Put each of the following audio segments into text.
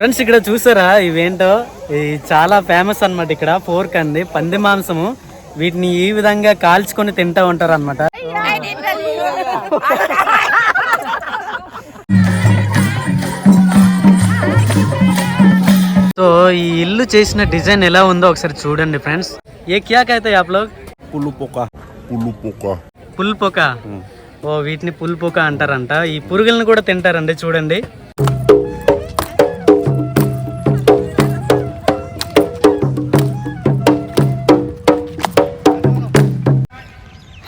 Friends ఇక్కడ చూసారా? ఇవేంటో? ఇది చాలా ఫేమస్ అనమాట ఇక్కడ. ఫోర్క్ అంది పంది మాంసము. వీటిని ఈ విధంగా కాల్చుకొని తింటా ఉంటారు అనమాట సో ఈ ఇల్లు చేసిన డిజైన్ ఎలా ఉందో ఒకసారి చూడండి ఫ్రెండ్స్ ఏ క్యాక్ అయితే యాప్లో పుల్లుపోక పుల్లుపోక పుల్పోక. ఓ వీటిని పుల్పోక అంటారంట. ఈ పురుగులను కూడా తింటారండి చూడండి.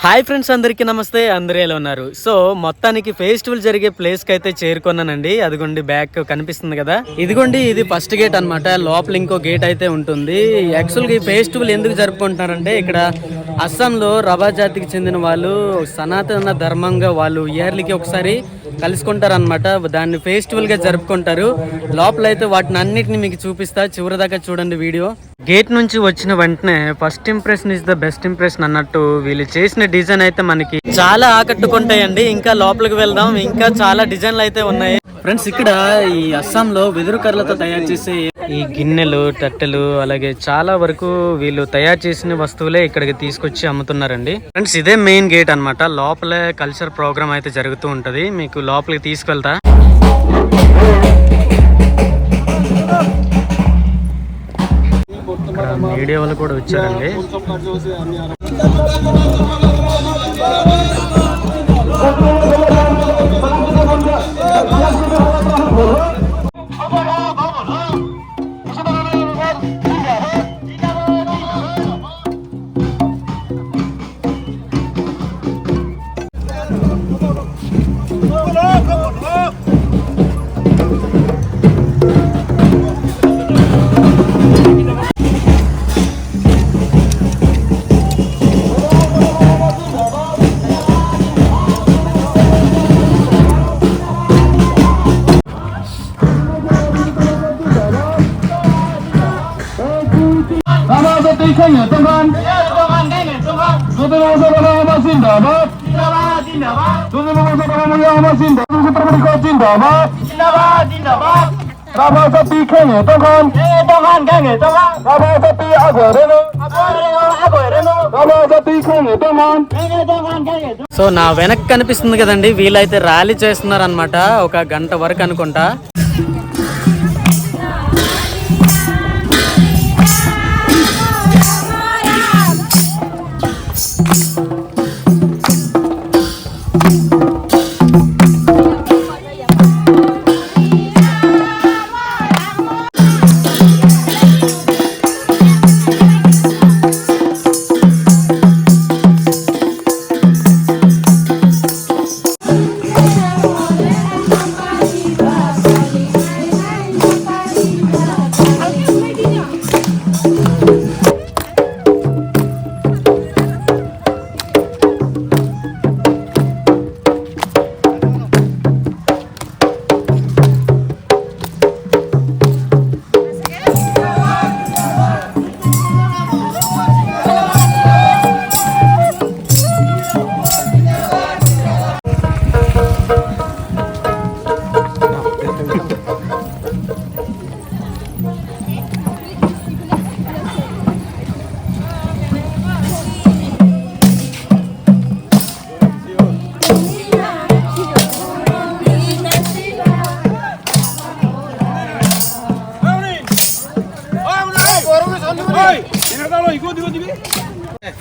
హాయ్ ఫ్రెండ్స్ అందరికీ నమస్తే. అందరూ ఎలా ఉన్నారు? సో మొత్తానికి ఫెస్టివల్ జరిగే ప్లేస్కి అయితే చేరుకున్నానండి. అదిగోండి బ్యాక్ కనిపిస్తుంది కదా. ఇదిగోండి ఇది ఫస్ట్ గేట్ అన్నమాట. లోపల ఇంకో గేట్ అయితే ఉంటుంది. యాక్చువల్గా ఈ ఫెస్టివల్ ఎందుకు జరుపుకుంటున్నారంటే ఇక్కడ అస్సాంలో రబా జాతికి చెందిన వాళ్ళు సనాతన ధర్మంగా వాళ్ళు ఇయర్లీకి ఒకసారి కలుసుకుంటారు అనమాట దాన్ని ఫెస్టివల్గా జరుపుకుంటారు. లోపల అయితే వాటిని అన్నిటిని మీకు చూపిస్తా. చివరి దాకా చూడండి వీడియో. గేట్ నుంచి వచ్చిన వెంటనే first impression is the best impression అన్నట్టు వీళ్ళు చేసిన డిజైన్ అయితే మనకి చాలా ఆకట్టుకుంటాయండి. ఇంకా లోపలికి వెళ్దాం. ఇంకా చాలా డిజైన్లు అయితే ఉన్నాయి. ఫ్రెండ్స్ ఇక్కడ ఈ అస్సాంలో వెదురు కర్రలతో తయారు చేసే ఈ గిన్నెలు తట్టెలు అలాగే చాలా వరకు వీళ్ళు తయారు చేసిన వస్తువులే ఇక్కడికి తీసుకొచ్చి అమ్ముతున్నారండి. ఫ్రెండ్స్ ఇదే మెయిన్ గేట్ అన్నమాట. లోపలే కల్చర్ ప్రోగ్రామ్ అయితే జరుగుతూ ఉంటది. మీకు లోపలికి తీసుకెళ్తా. ఇక్కడ మీడియా వాళ్ళు కూడా వచ్చారండి. సో నా వెనక్కి కనిపిస్తుంది కదండి వీళ్ళైతే ర్యాలీ చేస్తున్నారు అనమాట ఒక గంట వరకు అనుకుంటా.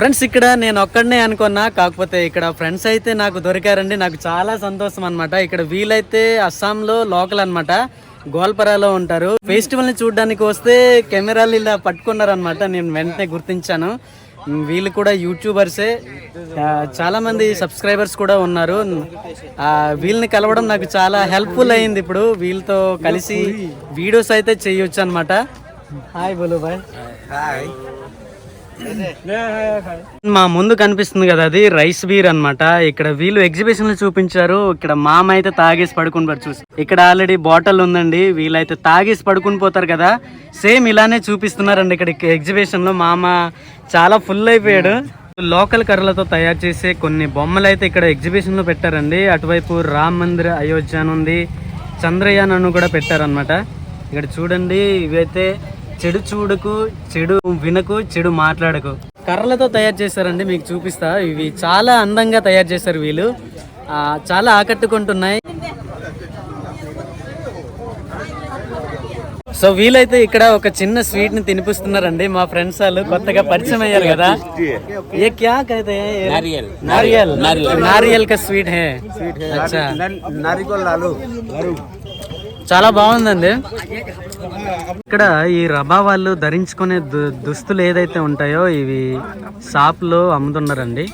ఫ్రెండ్స్ ఇక్కడ నేను ఒక్కడనే అనుకున్నా కాకపోతే ఇక్కడ ఫ్రెండ్స్ అయితే నాకు దొరికారండి. నాకు చాలా సంతోషం అన్నమాట. ఇక్కడ వీలైతే అస్సాంలో లోకల్ అన్నమాట. గోల్పరాలో ఉంటారు. ఫెస్టివల్ని చూడడానికి వస్తే కెమెరాలు ఇలా పట్టుకున్నారు అనమాట నేను వెంటనే గుర్తించాను. వీళ్ళు కూడా యూట్యూబర్సే ఆ, చాలా మంది సబ్స్క్రైబర్స్ కూడా ఉన్నారు. ఆ, వీళ్ళని కలవడం నాకు చాలా హెల్ప్ఫుల్ అయింది ఇప్పుడు. వీళ్ళతో కలిసి వీడియోస్ అయితే చేయొచ్చు అనమాట హాయ్ బోలు బాయ్ మా ముందు కనిపిస్తుంది కదా అది రైస్ బీర్ అన్నమాట. ఇక్కడ వీళ్ళు ఎగ్జిబిషన్లో చూపించారు. ఇక్కడ మామ అయితే తాగేసి పడుకుని చూసి. ఇక్కడ ఆల్రెడీ బాటిల్ ఉందండి. వీళ్ళైతే తాగేసి పడుకుని పోతారు కదా. సేమ్ ఇలానే చూపిస్తున్నారండి ఇక్కడ ఎగ్జిబిషన్లో. మామ చాలా ఫుల్ అయిపోయాడు. లోకల్ కర్రలతో తయారు చేసే కొన్ని బొమ్మలు అయితే ఇక్కడ ఎగ్జిబిషన్లో పెట్టారండి. అటువైపు రామ్ మందిర్ అయోధ్య అని ఉంది. చంద్రయాన్ అని కూడా పెట్టారనమాట ఇక్కడ చూడండి ఇవైతే చెడు చూడకు చెడు వినకు చెడు మాట్లాడకు. కర్రలతో తయారు చేశారండి మీకు చూపిస్తా. ఇవి చాలా అందంగా తయారు చేశారు వీళ్ళు. చాలా ఆకట్టుకుంటున్నాయి. సో వీలైతే ఇక్కడ ఒక చిన్న స్వీట్ని తినిపిస్తున్నారండి మా ఫ్రెండ్స్ వాళ్ళు. కొత్తగా పరిచయం అయ్యారు కదా. ఏ క్యా నారియల్. నారియల్. కా స్వీట్ హే? అచ్చా. చాలా బాగుందండి. ఇక్కడ ఈ రబా వాళ్ళు ధరించుకునే దు- దుస్తులు ఏదైతే ఉంటాయో ఇవి షాప్లో అమ్ముతున్నారండి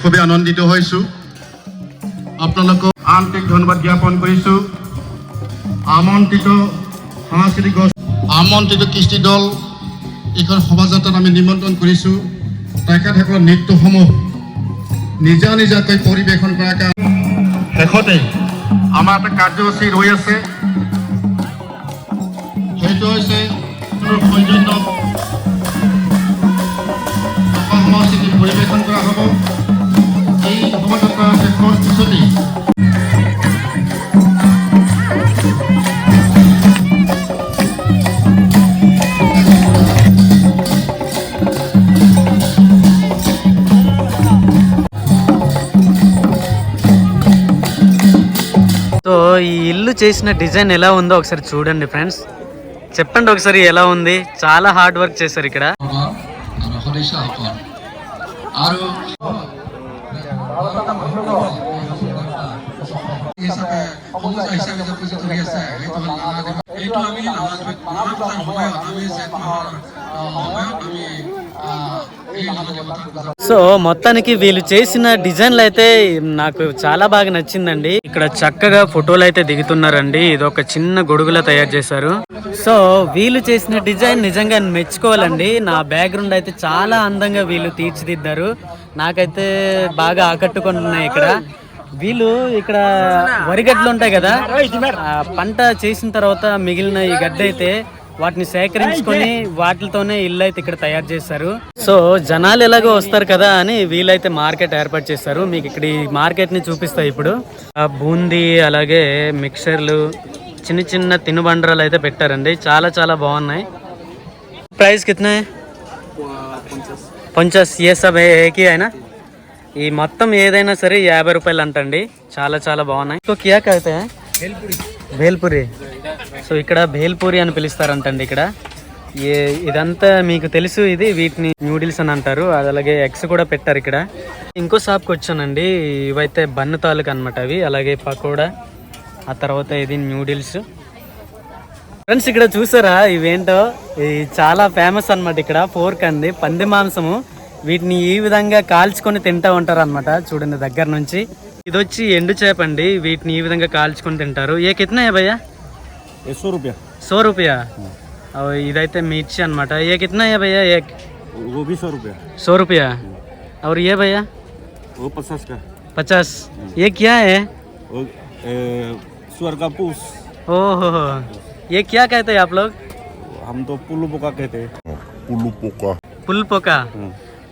খুবেই আনন্দিত হৈছোঁ আপোনালোকক আন্তৰিক ধন্যবাদ জ্ঞাপন কৰিছোঁ আমন্ত্ৰিত সাংস্কৃতিক আমন্ত্ৰিত কৃষ্টি দল এইখন শোভাযাত্ৰাত আমি নিমন্ত্ৰণ কৰিছোঁ তেখেতসকলৰ নৃত্যসমূহ। নিজা নিজাকৈ পৰিৱেশন কৰাকৈ শেষতে আমাৰ এটা কাৰ্যসূচী ৰৈ আছে। সেইটো হৈছে সৌজন্য পৰিৱেশন কৰা হ'ব। సో ఈ ఇల్లు చేసిన డిజైన్ ఎలా ఉందో ఒకసారి చూడండి ఫ్రెండ్స్. చెప్పండి ఒకసారి ఎలా ఉంది? చాలా హార్డ్ వర్క్ చేశారు ఇక్కడ. আৰু সদস্যসকল আৰু হিচাপে সমুদায় হিচাপে যে পুজি কৰি আছে সেইটো হ'ল নানা দেৱ এইটো আমি নানা দেৱ নানা পূজাৰ সময়ত আমি জেঠ মাহৰ আহ, সময়ত আমি আহ, এই নানা দেৱতাক পূজা సో మొత్తానికి వీళ్ళు చేసిన డిజైన్లు అయితే నాకు చాలా బాగా నచ్చిందండి ఇక్కడ చక్కగా ఫోటోలు అయితే దిగుతున్నారండి ఇది ఒక చిన్న గొడుగులా తయారు చేశారు సో వీళ్ళు చేసిన డిజైన్ నిజంగా మెచ్చుకోవాలండి నా బ్యాక్గ్రౌండ్ అయితే చాలా అందంగా వీళ్ళు తీర్చిదిద్దారు నాకైతే బాగా ఆకట్టుకున్నాయి ఇక్కడ. వీళ్ళు ఇక్కడ వరి గడ్డలు ఉంటాయి కదా పంట చేసిన తర్వాత మిగిలిన ఈ గడ్డ అయితే వాటిని సేకరించుకొని వాటితోనే ఇల్లు అయితే ఇక్కడ తయారు చేస్తారు సో జనాలు ఎలాగో వస్తారు కదా అని వీళ్ళైతే మార్కెట్ ఏర్పాటు చేస్తారు మీకు ఇక్కడ ఈ మార్కెట్ని చూపిస్తా ఇప్పుడు. బూందీ అలాగే మిక్సర్లు చిన్న చిన్న తినుబండరాలు అయితే పెట్టారండి. చాలా చాలా బాగున్నాయి. ప్రైస్ కితనే పంచస్ ఏ సబ్ ఏకి అయినా. ఈ మొత్తం ఏదైనా సరే యాభై రూపాయలు అంటండి. చాలా చాలా బాగున్నాయి. ఇంకో కియాక్ అయితే? భేల్పూరి సో ఇక్కడ భేల్పూరి అని పిలుస్తారంటండి ఇక్కడ. ఏ ఇదంతా మీకు తెలుసు ఇది వీటిని న్యూడిల్స్ అని అంటారు. అది అలాగే ఎగ్స్ కూడా పెట్టారు ఇక్కడ. ఇంకో షాప్కి వచ్చానండి. ఇవైతే బన్ను తాలూకు అనమాట అవి. అలాగే పకోడా. ఆ తర్వాత ఇది న్యూడిల్స్ ఫ్రెండ్స్ ఇక్కడ చూసారా? ఇవేంటో? ఇది చాలా ఫేమస్ అనమాట ఇక్కడ. ఫోర్క్ అండి పంది మాంసము. వీటిని ఈ విధంగా కాల్చుకొని తింటా ఉంటారు అనమాట చూడండి దగ్గర నుంచి. ఇది వచ్చి ఎండు చేప అండి. వీటిని ఈ విధంగా కాల్చుకొని తింటారు. ఏ కితనా భయ్యా? సో రూపాయ. సో రూపాయా? ఇదైతే మిర్చి అనమాట ఏ కితనా భయ్యా? ఏ సో రూపాయ. సో రూపాయా? और ఏ భయ్యా? పచాస్ పచాస్. ఏ క్యా ఓహో. ये क्या कहते हैं आप लोग हम तो पुल्लू पोका कहते हैं पुल्लू पोका పుల్పొక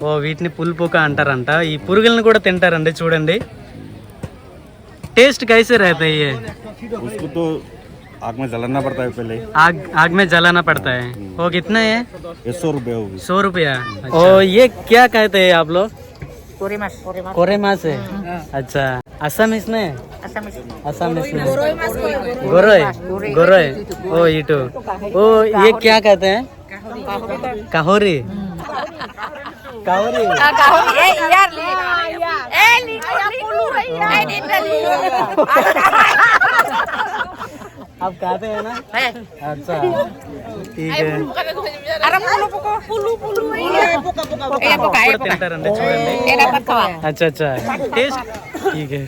ఓ వీటిని పుల్పొక అంటారంట ఈ పురుగులను కూడా తింటారండి చూడండి టేస్ట్ కైసే रहता है ये उसको तो आग में जलाना पड़ता है पहले आग आग में जलाना पड़ता है वो कितना है ये सौ रुपया होगी सौ रुपया ओ ये क्या कहते हैं आप लोग कोरे अच्छा. मास है अच्छा. में गोरोय गोरोय. ओ ये तो ओ ये क्या कहते हैं? काहोरी. काहोरी. यार आप कहते हैं ना? अच्छा ठीक है। अरे पुलु पुको पुलु पुलु ये पुका पुका पुका। ये पुका छोड़ दे ये पुका अच्छा अच्छा। टेस्ट ठीक है।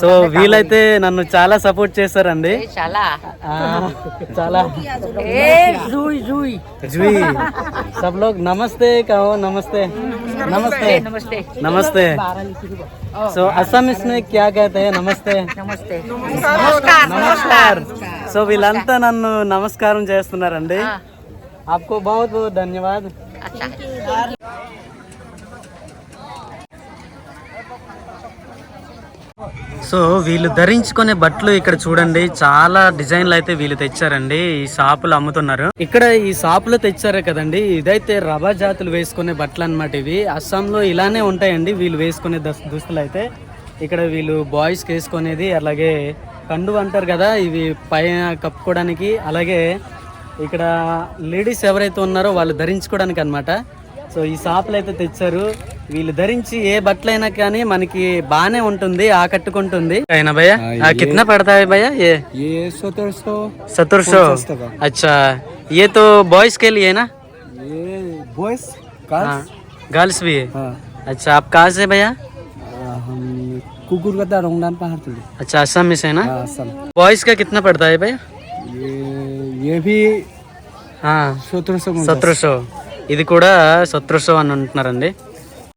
सो वीलते నన్ను చాలా సపోర్ట్ చేస్తారండి. చాలా? చాలా. జూయి సబ్ లోగ్ నమస్తే కహో నమస్తే. नमस्ते नमस्ते नमस्ते सो असम इसमें क्या कहते हैं नमस्ते नमस्ते नमस्कार नमस्कार సో వీళ్ళంతా నన్ను నమస్కారం చేస్తున్నారండి आपको बहुत बहुत धन्यवाद అచ్చా సో వీళ్ళు ధరించుకునే బట్టలు ఇక్కడ చూడండి చాలా డిజైన్లు అయితే వీళ్ళు తెచ్చారండి ఈ షాపులు అమ్ముతున్నారు ఇక్కడ ఈ షాపులో తెచ్చారు కదండి ఇదైతే రబా జాతులు వేసుకునే బట్టలు అన్నమాట ఇవి అస్సాంలో ఇలానే ఉంటాయండి వీళ్ళు వేసుకునే దస్ దుస్తులు అయితే ఇక్కడ వీళ్ళు బాయ్స్కి వేసుకునేది అలాగే కండు అంటారు కదా ఇవి పైన కప్పుకోవడానికి. అలాగే ఇక్కడ లేడీస్ ఎవరైతే ఉన్నారో వాళ్ళు ధరించుకోవడానికి అనమాట సో ఈ షాపులు అయితే తెచ్చారు. వీళ్ళు ధరించి ఏ బట్టలైనా కానీ మనకి బానే ఉంటుంది ఆకట్టుకుంటుంది. అయినా భయ్యా కిतना पड़ता है भैया ये ये सत्तर सौ सत्तर सौ अच्छा ये तो बॉयज कुकुर का रोंगडान पहाड़ तुले अच्छा असम में से ना हाँ असम बॉयज का कितना पड़ता है भैया ये ये भी हाँ सत्रह सौ సత్రసో ఇది కూడా సత్రసో అని అంటున్నారండి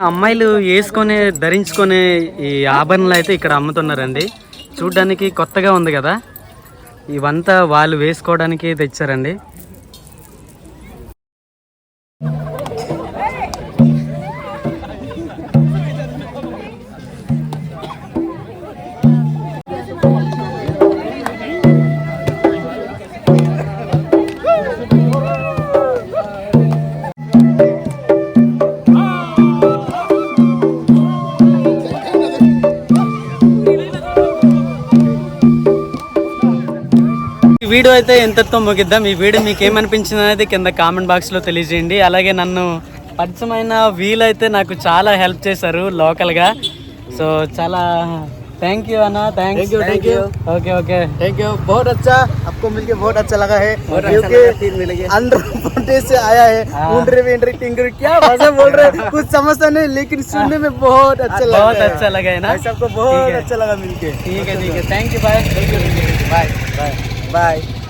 అమ్మాయిలు వేసుకొని ధరించుకునే ఈ ఆభరణలు అయితే ఇక్కడ అమ్ముతున్నారండి చూడ్డానికి కొత్తగా ఉంది కదా ఇవంతా వాళ్ళు వేసుకోవడానికి తెచ్చారండి అయితే ఎంతతో ముగిద్దాం ఈ వీడియో మీకు ఏమనిపించింది అనేది కింద కామెంట్ బాక్స్లో తెలియజేయండి అలాగే నన్ను పరిచయమైన వీలైతే నాకు చాలా హెల్ప్ చేశారు లోకల్గా సో చాలా థ్యాంక్ యూ అన్న thanks thank you okay okay thank you बहुत अच्छा आपको मिलके बहुत अच्छा लगा है क्योंकि आंध्र प्रदेश से आया है मुंडरे वेंडरे टिंगरे क्या भाषा बोल रहे हैं कुछ समझता नहीं लेकिन सुनने में बहुत अच्छा लगा बहुत अच्छा लगा है ना सबको बहुत अच्छा लगा मिलके ठीक है ठीक है thank you bye bye bye bye